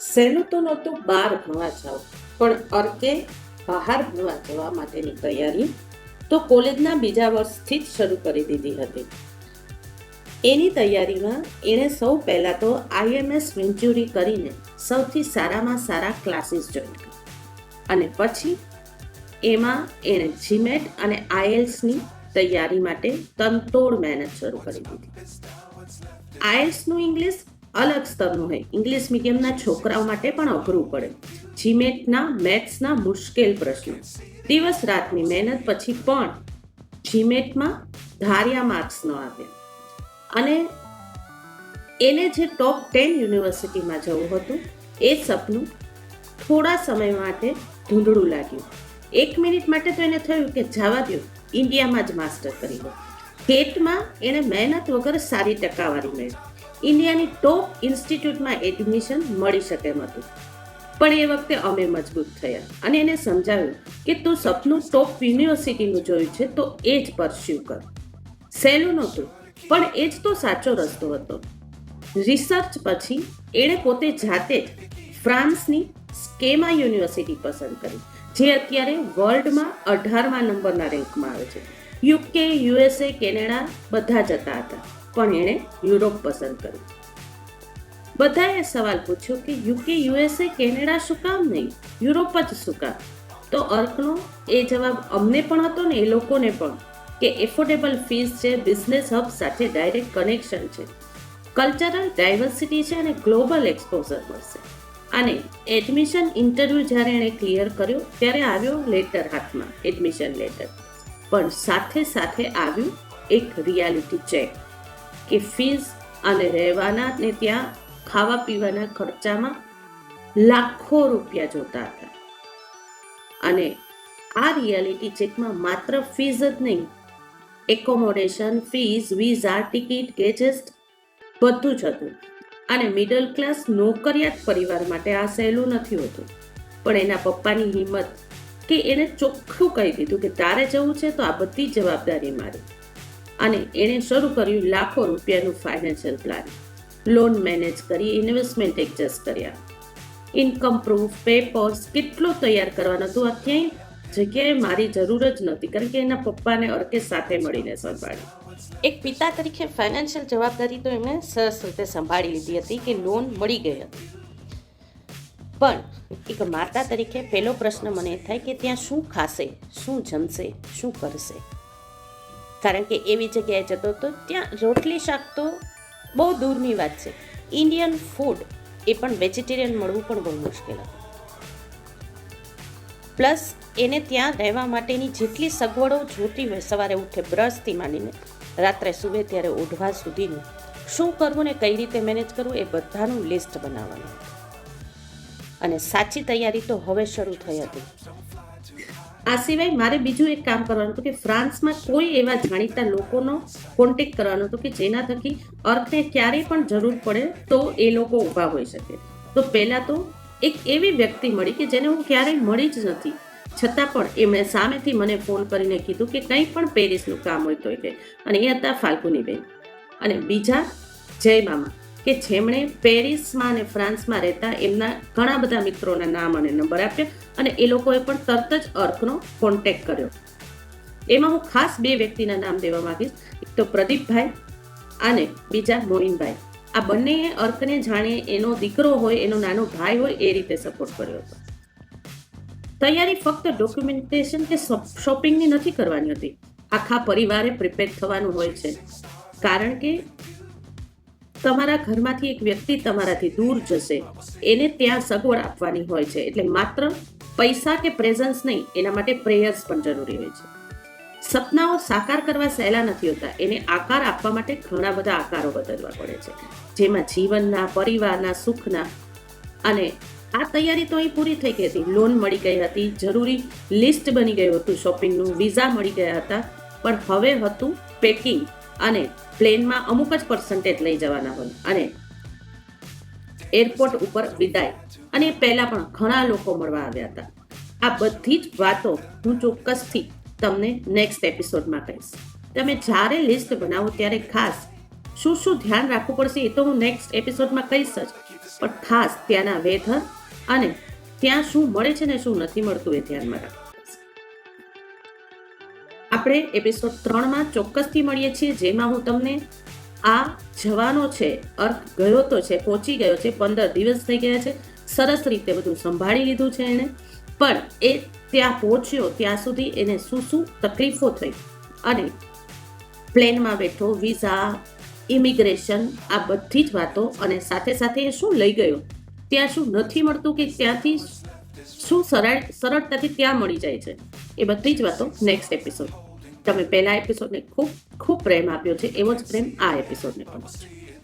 સહેલું તો નહોતું, બહાર ભણવા જાઓ. પણ અર્કે બહાર ભણવા જવા માટેની તૈયારી તો કોલેજના બીજા વર્ષથી જ શરૂ કરી દીધી હતી. એની તૈયારીમાં એણે સૌ પહેલાં તો આઈએમએસ વેન્ચ્યુરી કરીને સૌથી સારામાં સારા ક્લાસીસ જોઈન અને પછી એમાં એણે જીમેટ અને આઈએલ્સની તૈયારી માટે તનતોડ મહેનત શરૂ કરી દીધી. આઈએલ્સનું ઇંગ્લિશ અલગ સ્તરનું હોય. ઇંગ્લિશ મીડિયમના છોકરાઓ માટે પણ અઘરું પડે. જીમેટના મેથ્સના મુશ્કેલ પ્રશ્નો. દિવસ રાતની મહેનત પછી પણ જીમેટમાં ધાર્યા માર્ક્સ ન આવ્યા અને એને જે ટોપ ટેન યુનિવર્સિટીમાં જવું હતું, એ સપનું થોડા સમય માટે ધૂંધળું લાગ્યું. એક મિનિટ માટે તો એને થયું કે જવા દો ઇન્ડિયામાં જ માસ્ટર કરી લો. કેટમાં એણે મહેનત વગર સારી ટકાવારી મેળવી ઇન્ડિયાની ટોપ ઇન્સ્ટિટ્યૂટમાં એડમિશન મળી શકે એમ હતું. પણ એ વખતે અમે મજબૂત થયા અને એને સમજાવ્યું કે તું સપનું ટોપ યુનિવર્સિટીનું જોયું છે તો એ જ પરસ્યુ કર. સહેલું નહોતું, પણ એ જ તો સાચો રસ્તો હતો. રિસર્ચ પછી એણે પોતે જાતે જ ફ્રાન્સની સ્કેમા યુનિવર્સિટી પસંદ કરી, જે અત્યારે વર્લ્ડમાં અઢારમા નંબરના રેન્કમાં આવે છે. યુકે યુએસએ કેનેડા બધા જતા હતા. પણ એણે યુરોપ પસંદ કર્યું. બધાએ સવાલ પૂછ્યો કે યુકે, યુએસએ, કેનેડા શું કામ નહીં? યુરોપ જ શું કામ? તો અર્કનો એ જવાબ અમને પણ હતો ને એ લોકોને પણ કે એફોર્ડેબલ ફીસ છે, બિઝનેસ હબ સાથે ડાયરેક્ટ કનેક્શન છે. કલ્ચરલ ડાયવર્સિટી છે અને ગ્લોબલ એક્સપોઝર મળશે. અને એડમિશન ઇન્ટરવ્યૂ જ્યારે એણે ક્લિયર કર્યો ત્યારે આવ્યો લેટર હાથમાં, એડમિશન લેટર. પણ સાથે સાથે આવ્યું એક રિયાલિટી ચેક. કે ફીસ અને રહેવાના ને ત્યાં ખાવા પીવાના ખર્ચામાં લાખો રૂપિયા જોતા હતા. અને આ રિયાલિટી ચેકમાં માત્ર ફીસ જ નહીં એકોમોડેશન ફીસ વિઝા ટિકિટ ગેજેસ્ટ બધું જ હતું. અને મિડલ ક્લાસ નોકરિયાત પરિવાર માટે આ સહેલું નથી હોતું. પણ એના પપ્પાની હિંમત કે એણે ચોખ્ખું કહી દીધું કે તારે જવું છે તો આ બધી જવાબદારી મારી. અને એણે શરૂ કર્યું લાખો રૂપિયાનું ફાઇનાન્શિયલ પ્લાન લોન મેનેજ કરી ઇન્વેસ્ટમેન્ટ એડજસ્ટ કર્યા. ઇન્કમ પ્રૂફ પેપર્સ કેટલું તૈયાર કરવાનું હતું? આ ક્યાંય જગ્યાએ મારી જરૂર જ નહોતી, કારણ કે એના પપ્પાને અર્કે સાથે મળીને સંભાળી. એક પિતા તરીકે ફાઇનાન્શિયલ જવાબદારી તો એમણે સરસ રીતે સંભાળી લીધી હતી કે લોન મળી ગઈ હતી. પણ એક માતા તરીકે પહેલો પ્રશ્ન મને એ થાય કે ત્યાં શું ખાશે, શું જમશે, શું કરશે? કારણ કે એવી જગ્યાએ જતો તો ત્યાં રોટલી શાક તો બહુ દૂરની વાત છે. ઇન્ડિયન ફૂડ એ પણ વેજીટેરિયન મળવું પણ બહુ મુશ્કેલ હતું. પ્લસ એને ત્યાં રહેવા માટેની જેટલી સગવડો જોતી હોય, સવારે ઉઠે બ્રશથી માંડીને, રાત્રે સૂવે ત્યારે ઓઢવા સુધીનું, શું કરવું ને કઈ રીતે મેનેજ કરવું એ બધાનું લિસ્ટ બનાવવાનું. અને સાચી તૈયારી તો હવે શરૂ થઈ હતી. આ સિવાય મારે બીજું એક કામ કરવાનું હતું કે ફ્રાન્સમાં કોઈ એવા જાણીતા લોકોનો કોન્ટેક કરવાનો હતો કે જેના થકી અર્થને ક્યારેય પણ જરૂર પડે તો એ લોકો ઊભા હોઈ શકે. તો પહેલાં તો એક એવી વ્યક્તિ મળી કે જેને હું ક્યારેય મળી જ નથી. છતાં પણ એમણે સામેથી મને ફોન કરીને કીધું કે કંઈ પણ પેરિસનું કામ હોય તો એટલે અને એ હતા ફાલ્ગુનીબેન. અને બીજા જય મામા. કે જેમણે પેરિસમાં અને ફ્રાન્સમાં રહેતા એમના ઘણા બધા મિત્રોના નામ અને નંબર આપ્યા અને એ લોકોએ પણ તરત જ અર્કનો કોન્ટેક્ટ કર્યો. એમાં હું ખાસ બે વ્યક્તિના નામ દેવા માંગીશ, એક તો પ્રદીપભાઈ અને બીજા મોઇનભાઈ. આ બંનેએ અર્કને જાણે એનો દીકરો હોય, એનો નાનો ભાઈ હોય, એ રીતે સપોર્ટ કર્યો હતો. તૈયારી ફક્ત ડોક્યુમેન્ટેશન કે શોપિંગની નથી કરવાની હતી. આખા પરિવારે પ્રિપેર થવાનું હોય છે. કારણ કે તમારા ઘરમાંથી એક વ્યક્તિ તમારાથી દૂર જશે. એને ત્યાં સગવડ આપવાની હોય છે. એટલે માત્ર પૈસા કે પ્રેઝન્સ નહીં, એના માટે પ્રેયર્સ પણ જરૂરી હોય છે. સપનાઓ સાકાર કરવા સહેલા નથી હોતા. એને આકાર આપવા માટે ઘણા બધા આકારો બદલવા પડે છે. જેમાં જીવનના, પરિવારના, સુખના અને આ તૈયારી તો અહીં પૂરી થઈ ગઈ હતી. લોન મળી ગઈ હતી, જરૂરી લિસ્ટ બની ગયું હતું. શોપિંગનું વિઝા મળી ગયા હતા. પણ હવે હતું પેકિંગ અને પ્લેનમાં અમુક જ પર્સન્ટેજ લઈ જવાના હોય. અને એરપોર્ટ ઉપર વિદાય. અને પહેલાં પણ ઘણા લોકો મળવા આવ્યા હતા. આ બધી જ વાતો હું ચોક્કસથી તમને નેક્સ્ટ એપિસોડમાં કહીશ. તમે જ્યારે લિસ્ટ બનાવો ત્યારે ખાસ શું શું ધ્યાન રાખવું પડશે એ તો હું નેક્સ્ટ એપિસોડમાં કહીશ જ. પણ ખાસ ત્યાંના વેધર અને ત્યાં શું મળે છે ને શું નથી મળતું એ ધ્યાનમાં રાખો. આપણે એપિસોડ ત્રણમાં ચોક્કસથી મળીએ છીએ, જેમાં હું તમને આ જવાનો છે, અર્થ ગયો તો છે, પહોંચી ગયો છે, પંદર દિવસ થઈ ગયા છે, સરસ રીતે બધું સંભાળી લીધું છે એણે. પણ એ ત્યાં પહોંચ્યો, ત્યાં સુધી એને શું શું તકલીફો થઈ? અને પ્લેનમાં બેઠો, વિઝા, ઇમિગ્રેશન, આ બધી જ વાતો અને સાથે સાથે એ શું લઈ ગયો? ત્યાં શું નથી મળતું કે ત્યાંથી શું સરળ, સરળતાથી ત્યાં મળી જાય છે? એ બધી જ વાતો નેક્સ્ટ એપિસોડ તમે પહેલા એપિસોડને ખૂબ ખૂબ પ્રેમ આપ્યો છે એવો જ પ્રેમ આ એપિસોડને પણ આપજો